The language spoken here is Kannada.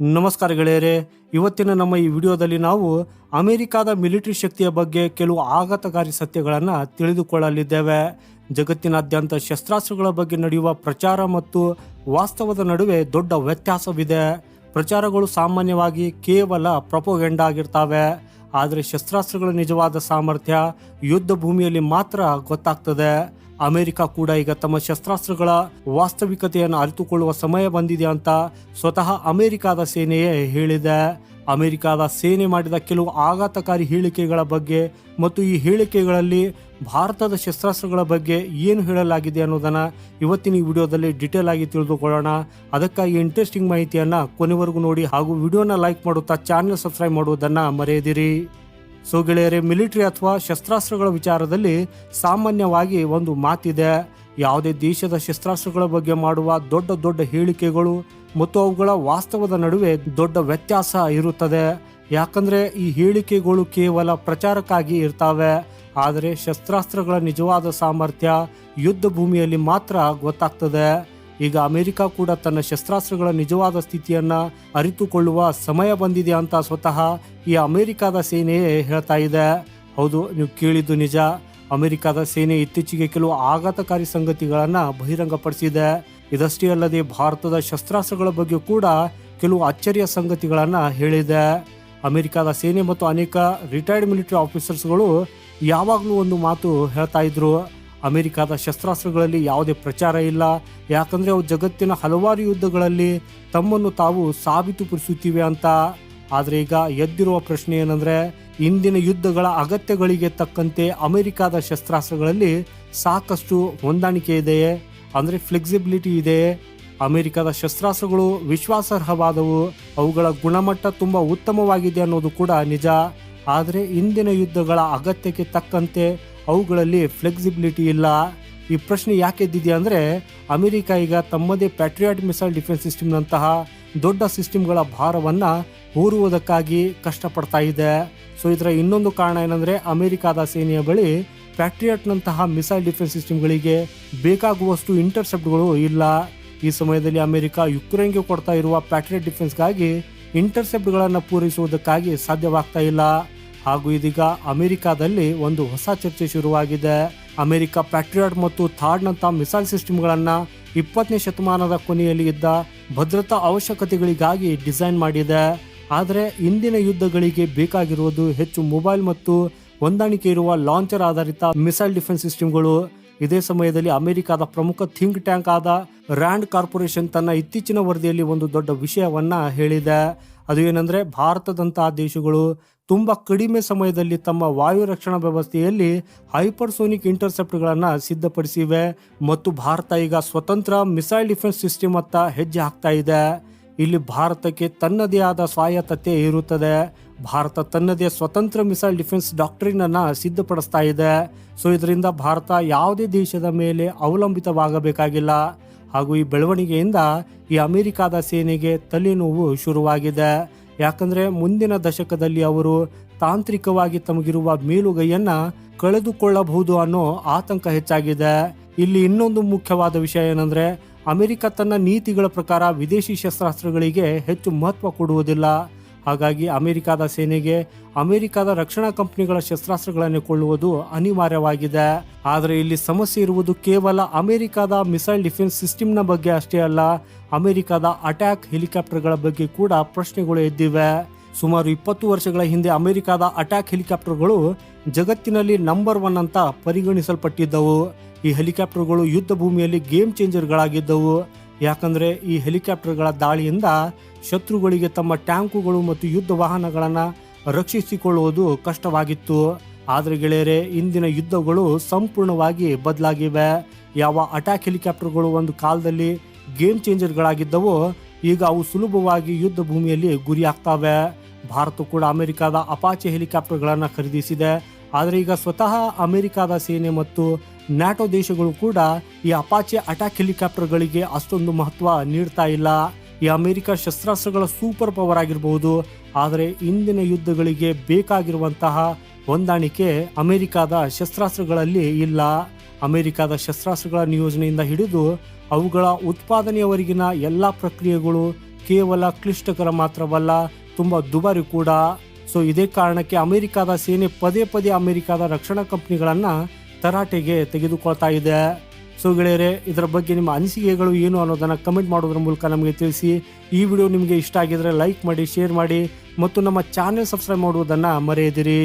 ನಮಸ್ಕಾರ ಗೆಳೆಯರೆ, ಇವತ್ತಿನ ನಮ್ಮ ಈ ವಿಡಿಯೋದಲ್ಲಿ ನಾವು ಅಮೆರಿಕಾದ ಮಿಲಿಟರಿ ಶಕ್ತಿಯ ಬಗ್ಗೆ ಕೆಲವು ಆಘಾತಕಾರಿ ಸತ್ಯಗಳನ್ನು ತಿಳಿದುಕೊಳ್ಳಲಿದ್ದೇವೆ. ಜಗತ್ತಿನಾದ್ಯಂತ ಶಸ್ತ್ರಾಸ್ತ್ರಗಳ ಬಗ್ಗೆ ನಡೆಯುವ ಪ್ರಚಾರ ಮತ್ತು ವಾಸ್ತವದ ನಡುವೆ ದೊಡ್ಡ ವ್ಯತ್ಯಾಸವಿದೆ. ಪ್ರಚಾರಗಳು ಸಾಮಾನ್ಯವಾಗಿ ಕೇವಲ ಪ್ರಪೋಗೆಂಡ ಆಗಿರ್ತವೆ. ಆದರೆ ಶಸ್ತ್ರಾಸ್ತ್ರಗಳ ನಿಜವಾದ ಸಾಮರ್ಥ್ಯ ಯುದ್ಧ ಭೂಮಿಯಲ್ಲಿ ಮಾತ್ರ ಗೊತ್ತಾಗ್ತದೆ. ಅಮೆರಿಕ ಕೂಡ ಈಗ ತಮ್ಮ ಶಸ್ತ್ರಾಸ್ತ್ರಗಳ ವಾಸ್ತವಿಕತೆಯನ್ನು ಅರಿತುಕೊಳ್ಳುವ ಸಮಯ ಬಂದಿದೆ ಅಂತ ಸ್ವತಃ ಅಮೆರಿಕದ ಸೇನೆಯೇ ಹೇಳಿದೆ. ಅಮೆರಿಕದ ಸೇನೆ ಮಾಡಿದ ಕೆಲವು ಆಘಾತಕಾರಿ ಹೇಳಿಕೆಗಳ ಬಗ್ಗೆ ಮತ್ತು ಈ ಹೇಳಿಕೆಗಳಲ್ಲಿ ಭಾರತದ ಶಸ್ತ್ರಾಸ್ತ್ರಗಳ ಬಗ್ಗೆ ಏನು ಹೇಳಲಾಗಿದೆ ಅನ್ನೋದನ್ನು ಇವತ್ತಿನ ಈ ವಿಡಿಯೋದಲ್ಲಿ ಡಿಟೇಲ್ ಆಗಿ ತಿಳಿದುಕೊಳ್ಳೋಣ. ಅದಕ್ಕಾಗಿ ಇಂಟ್ರೆಸ್ಟಿಂಗ್ ಮಾಹಿತಿಯನ್ನು ಕೊನೆವರೆಗೂ ನೋಡಿ ಹಾಗೂ ವಿಡಿಯೋನ ಲೈಕ್ ಮಾಡುತ್ತಾ ಚಾನೆಲ್ ಸಬ್ಸ್ಕ್ರೈಬ್ ಮಾಡುವುದನ್ನು ಮರೆಯದಿರಿ. ಸೊ ಗೆಳೆಯರೇ, ಮಿಲಿಟರಿ ಅಥವಾ ಶಸ್ತ್ರಾಸ್ತ್ರಗಳ ವಿಚಾರದಲ್ಲಿ ಸಾಮಾನ್ಯವಾಗಿ ಒಂದು ಮಾತಿದೆ. ಯಾವುದೇ ದೇಶದ ಶಸ್ತ್ರಾಸ್ತ್ರಗಳ ಬಗ್ಗೆ ಮಾಡುವ ದೊಡ್ಡ ದೊಡ್ಡ ಹೇಳಿಕೆಗಳು ಮತ್ತು ಅವುಗಳ ವಾಸ್ತವದ ನಡುವೆ ದೊಡ್ಡ ವ್ಯತ್ಯಾಸ ಇರುತ್ತದೆ. ಯಾಕಂದ್ರೆ ಈ ಹೇಳಿಕೆಗಳು ಕೇವಲ ಪ್ರಚಾರಕ್ಕಾಗಿ ಇರ್ತಾವೆ. ಆದರೆ ಶಸ್ತ್ರಾಸ್ತ್ರಗಳ ನಿಜವಾದ ಸಾಮರ್ಥ್ಯ ಯುದ್ಧ ಭೂಮಿಯಲ್ಲಿ ಮಾತ್ರ ಗೊತ್ತಾಗ್ತದೆ. ಈಗ ಅಮೆರಿಕ ಕೂಡ ತನ್ನ ಶಸ್ತ್ರಾಸ್ತ್ರಗಳ ನಿಜವಾದ ಸ್ಥಿತಿಯನ್ನ ಅರಿತುಕೊಳ್ಳುವ ಸಮಯ ಬಂದಿದೆ ಅಂತ ಸ್ವತಃ ಈ ಅಮೆರಿಕದ ಸೇನೆಯೇ ಹೇಳ್ತಾ ಇದೆ. ಹೌದು, ನೀವು ಕೇಳಿದ್ದು ನಿಜ. ಅಮೆರಿಕದ ಸೇನೆ ಇತ್ತೀಚೆಗೆ ಕೆಲವು ಆಘಾತಕಾರಿ ಸಂಗತಿಗಳನ್ನ ಬಹಿರಂಗಪಡಿಸಿದೆ. ಇದಷ್ಟೇ ಅಲ್ಲದೆ ಭಾರತದ ಶಸ್ತ್ರಾಸ್ತ್ರಗಳ ಬಗ್ಗೆ ಕೂಡ ಕೆಲವು ಅಚ್ಚರಿಯ ಸಂಗತಿಗಳನ್ನ ಹೇಳಿದೆ. ಅಮೆರಿಕದ ಸೇನೆ ಮತ್ತು ಅನೇಕ ರಿಟೈರ್ಡ್ ಮಿಲಿಟರಿ ಆಫೀಸರ್ಸ್ಗಳು ಯಾವಾಗಲೂ ಒಂದು ಮಾತು ಹೇಳ್ತಾ ಇದ್ರು. ಅಮೆರಿಕದ ಶಸ್ತ್ರಾಸ್ತ್ರಗಳಲ್ಲಿ ಯಾವುದೇ ಪ್ರಚಾರ ಇಲ್ಲ. ಯಾಕಂದರೆ ಅವು ಜಗತ್ತಿನ ಹಲವಾರು ಯುದ್ಧಗಳಲ್ಲಿ ತಮ್ಮನ್ನು ತಾವು ಸಾಬೀತುಪಡಿಸುತ್ತಿವೆ ಅಂತ. ಆದರೆ ಈಗ ಎದ್ದಿರುವ ಪ್ರಶ್ನೆ ಏನಂದರೆ, ಇಂದಿನ ಯುದ್ಧಗಳ ಅಗತ್ಯಗಳಿಗೆ ತಕ್ಕಂತೆ ಅಮೆರಿಕದ ಶಸ್ತ್ರಾಸ್ತ್ರಗಳಲ್ಲಿ ಸಾಕಷ್ಟು ಹೊಂದಾಣಿಕೆ ಇದೆಯೇ? ಅಂದರೆ ಫ್ಲೆಕ್ಸಿಬಿಲಿಟಿ ಇದೆ. ಅಮೆರಿಕದ ಶಸ್ತ್ರಾಸ್ತ್ರಗಳು ವಿಶ್ವಾಸಾರ್ಹವಾದವು. ಅವುಗಳ ಗುಣಮಟ್ಟ ತುಂಬ ಉತ್ತಮವಾಗಿದೆ ಅನ್ನೋದು ಕೂಡ ನಿಜ. ಆದರೆ ಇಂದಿನ ಯುದ್ಧಗಳ ಅಗತ್ಯಕ್ಕೆ ತಕ್ಕಂತೆ ಅವುಗಳಲ್ಲಿ ಫ್ಲೆಕ್ಸಿಬಿಲಿಟಿ ಇಲ್ಲ. ಈ ಪ್ರಶ್ನೆ ಯಾಕೆ ಎದ್ದಿದೆ ಅಂದರೆ, ಅಮೆರಿಕ ಈಗ ತಮ್ಮದೇ ಪ್ಯಾಟ್ರಿಯಾಟ್ ಮಿಸೈಲ್ ಡಿಫೆನ್ಸ್ ಸಿಸ್ಟಮ್ನಂತಹ ದೊಡ್ಡ ಸಿಸ್ಟಮ್ಗಳ ಭಾರವನ್ನು ಹೂರುವುದಕ್ಕಾಗಿ ಕಷ್ಟಪಡ್ತಾ ಇದೆ. ಸೊ ಇದರ ಇನ್ನೊಂದು ಕಾರಣ ಏನಂದರೆ, ಅಮೆರಿಕಾದ ಸೇನೆಯ ಬಳಿ ಪ್ಯಾಟ್ರಿಯಾಟ್ನಂತಹ ಮಿಸೈಲ್ ಡಿಫೆನ್ಸ್ ಸಿಸ್ಟಮ್ಗಳಿಗೆ ಬೇಕಾಗುವಷ್ಟು ಇಂಟರ್ಸೆಪ್ಟ್ಗಳು ಇಲ್ಲ. ಈ ಸಮಯದಲ್ಲಿ ಅಮೆರಿಕ ಯುಕ್ರೇನ್ಗೆ ಕೊಡ್ತಾ ಇರುವ ಪ್ಯಾಟ್ರಿಯಟ್ ಡಿಫೆನ್ಸ್ಗಾಗಿ ಇಂಟರ್ಸೆಪ್ಟ್ಗಳನ್ನು ಪೂರೈಸುವುದಕ್ಕಾಗಿ ಸಾಧ್ಯವಾಗ್ತಾ ಇಲ್ಲ. ಹಾಗೂ ಇದೀಗ ಅಮೆರಿಕಾದಲ್ಲಿ ಒಂದು ಹೊಸ ಚರ್ಚೆ ಶುರುವಾಗಿದೆ. ಅಮೆರಿಕ ಪ್ಯಾಟ್ರಿಯಾಟ್ ಮತ್ತು ಥಾಡ್ನಂಥ ಮಿಸೈಲ್ ಸಿಸ್ಟಮ್ಗಳನ್ನು ಇಪ್ಪತ್ತನೇ ಶತಮಾನದ ಕೊನೆಯಲ್ಲಿ ಇದ್ದ ಭದ್ರತಾ ಅವಶ್ಯಕತೆಗಳಿಗಾಗಿ ಡಿಸೈನ್ ಮಾಡಿದೆ. ಆದರೆ ಇಂದಿನ ಯುದ್ಧಗಳಿಗೆ ಬೇಕಾಗಿರುವುದು ಹೆಚ್ಚು ಮೊಬೈಲ್ ಮತ್ತು ಹೊಂದಾಣಿಕೆ ಇರುವ ಲಾಂಚರ್ ಆಧಾರಿತ ಮಿಸೈಲ್ ಡಿಫೆನ್ಸ್ ಸಿಸ್ಟಮ್ಗಳು. ಇದೇ ಸಮಯದಲ್ಲಿ ಅಮೆರಿಕದ ಪ್ರಮುಖ ಥಿಂಕ್ ಟ್ಯಾಂಕ್ ಆದ ರ್ಯಾಂಡ್ ಕಾರ್ಪೊರೇಷನ್ ತನ್ನ ಇತ್ತೀಚಿನ ವರದಿಯಲ್ಲಿ ಒಂದು ದೊಡ್ಡ ವಿಷಯವನ್ನ ಹೇಳಿದೆ. ಅದು ಏನಂದ್ರೆ ಭಾರತದಂತಹ ದೇಶಗಳು ತುಂಬಾ ಕಡಿಮೆ ಸಮಯದಲ್ಲಿ ತಮ್ಮ ವಾಯು ರಕ್ಷಣಾ ವ್ಯವಸ್ಥೆಯಲ್ಲಿ ಹೈಪರ್ಸೋನಿಕ್ ಇಂಟರ್ಸೆಪ್ಟ್ಗಳನ್ನು ಸಿದ್ಧಪಡಿಸಿವೆ ಮತ್ತು ಭಾರತ ಈಗ ಸ್ವತಂತ್ರ ಮಿಸೈಲ್ ಡಿಫೆನ್ಸ್ ಸಿಸ್ಟಮ್ ಅತ್ತ ಹೆಜ್ಜೆ ಹಾಕ್ತಾ ಇದೆ. ಇಲ್ಲಿ ಭಾರತಕ್ಕೆ ತನ್ನದೇ ಆದ ಸ್ವಾಯತ್ತತೆ ಇರುತ್ತದೆ. ಭಾರತ ತನ್ನದೇ ಸ್ವತಂತ್ರ ಮಿಸೈಲ್ ಡಿಫೆನ್ಸ್ ಡಾಕ್ಟ್ರಿನ್ ಅನ್ನ ಸಿದ್ಧಪಡಿಸ್ತಾ ಇದೆ. ಸೊ, ಇದರಿಂದ ಭಾರತ ಯಾವುದೇ ದೇಶದ ಮೇಲೆ ಅವಲಂಬಿತವಾಗಬೇಕಾಗಿಲ್ಲ. ಹಾಗೂ ಈ ಬೆಳವಣಿಗೆಯಿಂದ ಈ ಅಮೆರಿಕಾದ ಸೇನೆಗೆ ತಲೆನೋವು ಶುರುವಾಗಿದೆ. ಯಾಕಂದ್ರೆ ಮುಂದಿನ ದಶಕದಲ್ಲಿ ಅವರು ತಾಂತ್ರಿಕವಾಗಿ ತಮಗಿರುವ ಮೇಲುಗೈಯನ್ನ ಕಳೆದುಕೊಳ್ಳಬಹುದು ಅನ್ನೋ ಆತಂಕ ಹೆಚ್ಚಾಗಿದೆ. ಇಲ್ಲಿ ಇನ್ನೊಂದು ಮುಖ್ಯವಾದ ವಿಷಯ ಏನಂದ್ರೆ, ಅಮೆರಿಕ ತನ್ನ ನೀತಿಗಳ ಪ್ರಕಾರ ವಿದೇಶಿ ಶಸ್ತ್ರಾಸ್ತ್ರಗಳಿಗೆ ಹೆಚ್ಚು ಮಹತ್ವ ಕೊಡುವುದಿಲ್ಲ. ಹಾಗಾಗಿ ಅಮೆರಿಕದ ಸೇನೆಗೆ ಅಮೆರಿಕದ ರಕ್ಷಣಾ ಕಂಪನಿಗಳ ಶಸ್ತ್ರಾಸ್ತ್ರಗಳನ್ನು ಕೊಳ್ಳುವುದು ಅನಿವಾರ್ಯವಾಗಿದೆ. ಆದರೆ ಇಲ್ಲಿ ಸಮಸ್ಯೆ ಇರುವುದು ಕೇವಲ ಅಮೆರಿಕದ ಮಿಸೈಲ್ ಡಿಫೆನ್ಸ್ ಸಿಸ್ಟಮ್ನ ಬಗ್ಗೆ ಅಷ್ಟೇ ಅಲ್ಲ, ಅಮೆರಿಕದ ಅಟ್ಯಾಕ್ ಹೆಲಿಕಾಪ್ಟರ್ಗಳ ಬಗ್ಗೆ ಕೂಡ ಪ್ರಶ್ನೆಗಳು ಎದ್ದಿವೆ. ಸುಮಾರು ಇಪ್ಪತ್ತು ವರ್ಷಗಳ ಹಿಂದೆ ಅಮೆರಿಕದ ಅಟ್ಯಾಕ್ ಹೆಲಿಕಾಪ್ಟರ್ಗಳು ಜಗತ್ತಿನಲ್ಲಿ ನಂಬರ್ ಒನ್ ಅಂತ ಪರಿಗಣಿಸಲ್ಪಟ್ಟಿದ್ದವು. ಈ ಹೆಲಿಕಾಪ್ಟರ್ಗಳು ಯುದ್ಧ ಭೂಮಿಯಲ್ಲಿ ಗೇಮ್ ಚೇಂಜರ್ಗಳಾಗಿದ್ದವು. ಯಾಕಂದ್ರೆ ಈ ಹೆಲಿಕಾಪ್ಟರ್ಗಳ ದಾಳಿಯಿಂದ ಶತ್ರುಗಳಿಗೆ ತಮ್ಮ ಟ್ಯಾಂಕುಗಳು ಮತ್ತು ಯುದ್ಧ ವಾಹನಗಳನ್ನು ರಕ್ಷಿಸಿಕೊಳ್ಳುವುದು ಕಷ್ಟವಾಗಿತ್ತು. ಆದರೆ ಗೆಳೆಯರೆ, ಇಂದಿನ ಯುದ್ಧಗಳು ಸಂಪೂರ್ಣವಾಗಿ ಬದಲಾಗಿವೆ. ಯಾವ ಅಟ್ಯಾಕ್ ಹೆಲಿಕಾಪ್ಟರ್ಗಳು ಒಂದು ಕಾಲದಲ್ಲಿ ಗೇಮ್ ಚೇಂಜರ್ಗಳಾಗಿದ್ದವೋ ಈಗ ಅವು ಸುಲಭವಾಗಿ ಯುದ್ಧ ಭೂಮಿಯಲ್ಲಿ ಗುರಿಯಾಗ್ತವೆ. ಭಾರತ ಕೂಡ ಅಮೆರಿಕದ ಅಪಾಚೆ ಹೆಲಿಕಾಪ್ಟರ್ಗಳನ್ನು ಖರೀದಿಸಿದೆ. ಆದರೆ ಈಗ ಸ್ವತಃ ಅಮೆರಿಕದ ಸೇನೆ ಮತ್ತು ನ್ಯಾಟೋ ದೇಶಗಳು ಕೂಡ ಈ ಅಪಾಚೆ ಅಟ್ಯಾಕ್ ಹೆಲಿಕಾಪ್ಟರ್ಗಳಿಗೆ ಅಷ್ಟೊಂದು ಮಹತ್ವ ನೀಡ್ತಾ ಇಲ್ಲ. ಈ ಅಮೆರಿಕ ಶಸ್ತ್ರಾಸ್ತ್ರಗಳ ಸೂಪರ್ ಪವರ್ ಆಗಿರಬಹುದು, ಆದರೆ ಇಂದಿನ ಯುದ್ಧಗಳಿಗೆ ಬೇಕಾಗಿರುವಂತಹ ಹೊಂದಾಣಿಕೆ ಅಮೆರಿಕಾದ ಶಸ್ತ್ರಾಸ್ತ್ರಗಳಲ್ಲಿ ಇಲ್ಲ. ಅಮೆರಿಕಾದ ಶಸ್ತ್ರಾಸ್ತ್ರಗಳ ನಿಯೋಜನೆಯಿಂದ ಹಿಡಿದು ಅವುಗಳ ಉತ್ಪಾದನೆಯವರೆಗಿನ ಎಲ್ಲ ಪ್ರಕ್ರಿಯೆಗಳು ಕೇವಲ ಕ್ಲಿಷ್ಟಕರ ಮಾತ್ರವಲ್ಲ, ತುಂಬ ದುಬಾರಿ ಕೂಡ. ಸೊ ಇದೇ ಕಾರಣಕ್ಕೆ ಅಮೆರಿಕಾದ ಸೇನೆ ಪದೇ ಪದೇ ಅಮೆರಿಕಾದ ರಕ್ಷಣಾ ಕಂಪ್ನಿಗಳನ್ನು ತರಾಟೆಗೆ ತೆಗೆದುಕೊಳ್ತಾ ಇದೆ. ಸೊ ಗೆಳೆಯರೆ, ಇದರ ಬಗ್ಗೆ ನಿಮ್ಮ ಅನಿಸಿಕೆಗಳು ಏನು ಅನ್ನೋದನ್ನು ಕಮೆಂಟ್ ಮಾಡೋದ್ರ ಮೂಲಕ ನಮಗೆ ತಿಳಿಸಿ. ಈ ವಿಡಿಯೋ ನಿಮಗೆ ಇಷ್ಟ ಆಗಿದ್ರೆ ಲೈಕ್ ಮಾಡಿ ಶೇರ್ ಮಾಡಿ, ಮತ್ತು ನಮ್ಮ ಚಾನೆಲ್ ಸಬ್ಸ್ಕ್ರೈಬ್ ಮಾಡುವುದನ್ನು ಮರೆಯದಿರಿ.